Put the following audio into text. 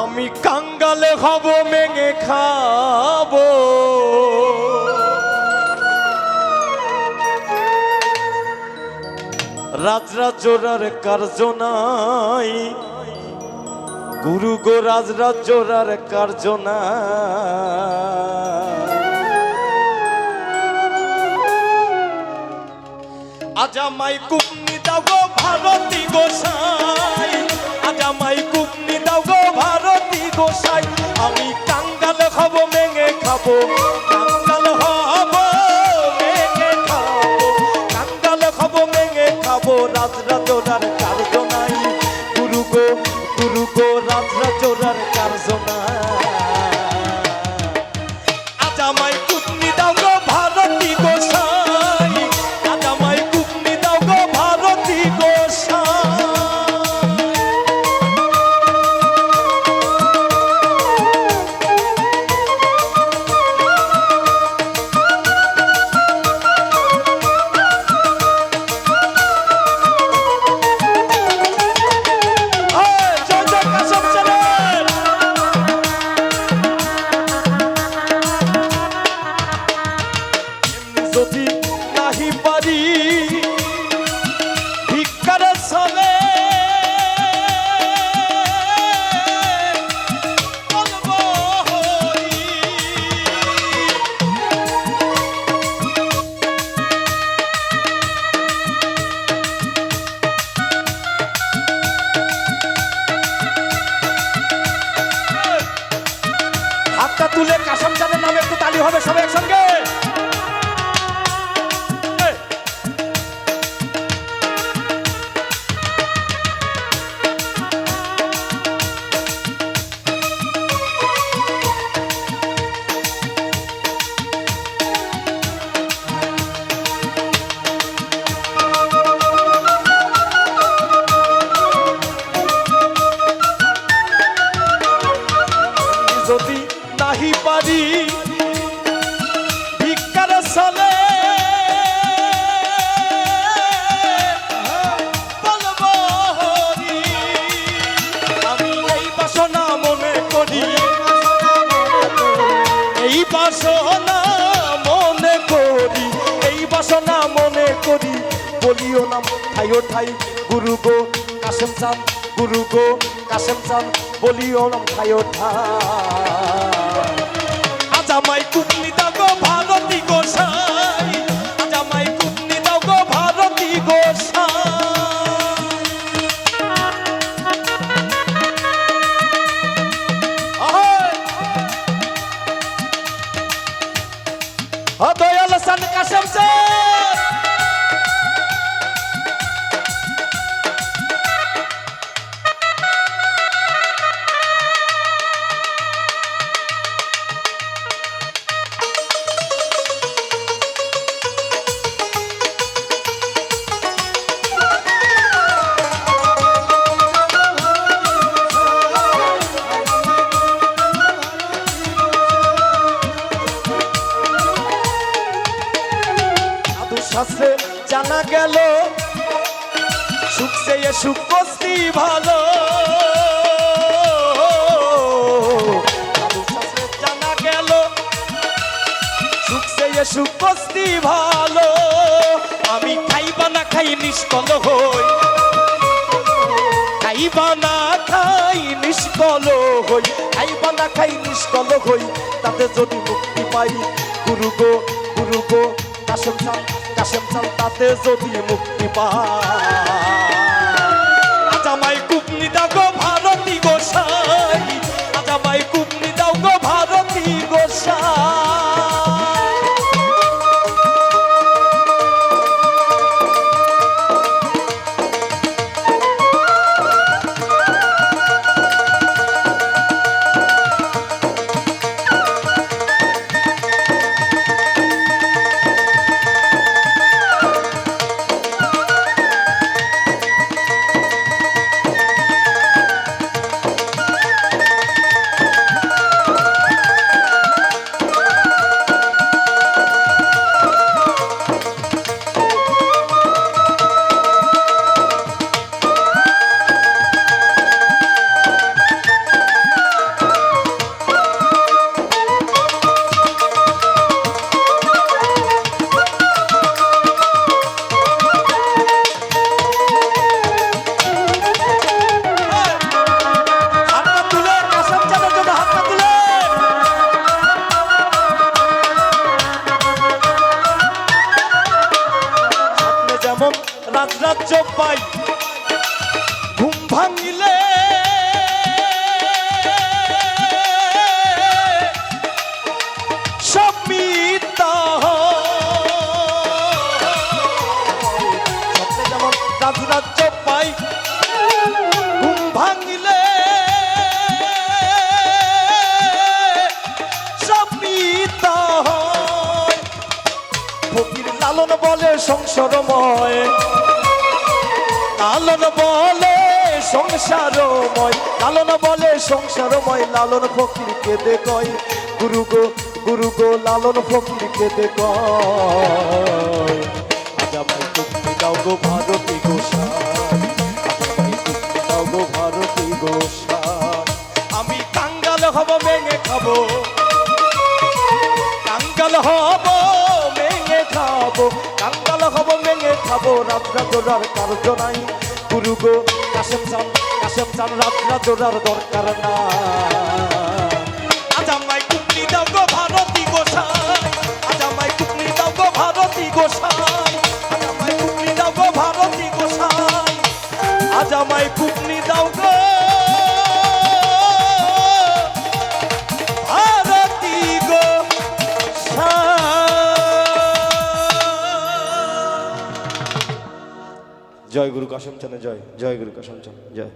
আমি কাঙ্গালে হব, মেঙে খাব। রাজরাজোরার কার্য নাই গুরু গো রাজরাজোরার কার্য নাই আজা মাই কুপনি দাও ভারতী গোসাই। খাব, কাঙ্গাল হব, মেঘে খাব, কাঙ্গাল খাব মেঘে খাব রাজরা জোরার কার্য নাই গুরু গো গুরু গো রাজরা করি, বলিও নাম ঠাইও ঠাই, গুরু গো, কাশেম চান গুরু গো, কাশেম চান বলিও নাম ঠাইও ঠাই। আজামাই কুটনি দাও গো ভারতী গোসাই শাস্ত্রে জানা গেল, সুখ সে সুখ কস্তি ভালো। জানা গেল, সুখ সে সুখ কস্তি ভালো। আমি খাইবা না খাই নিষ্কল হই। খাইবা না খাই নিষ্কল হই। খাইবা না খাই নিষ্কল হই, তাতে যদি মুক্তি পাই, গুরু গো গুরু গো কাশেম চাল তাতে যদি মুক্তি পাই স্বপ্নে পাই। ঘুম ভাঙিলে সংসারময়। লালন বলে সংসারময়, লালন বলে সংসারময়, লালন ফকির কেঁদে কয়, গুরু গো গুরু গো, লালন ফকির কেঁদে কয়। আজ আমায় তুমি দাও গো ভারতী গোসাই গো ভারতী গোসাই আমি কাঙ্গাল হব, ভেঙে খাব। কাঙ্গাল হব খাব, কাঙ্গাল হব মেঙে খাব রাত্রা জোড়ার কার্য নাই গুরু গো, কাশেম চান কাশেম চান রাত্রা জোড়ার দরকার না জয় গুরু কাশম চানে জয় জয় গুরু কাশম চান জয়।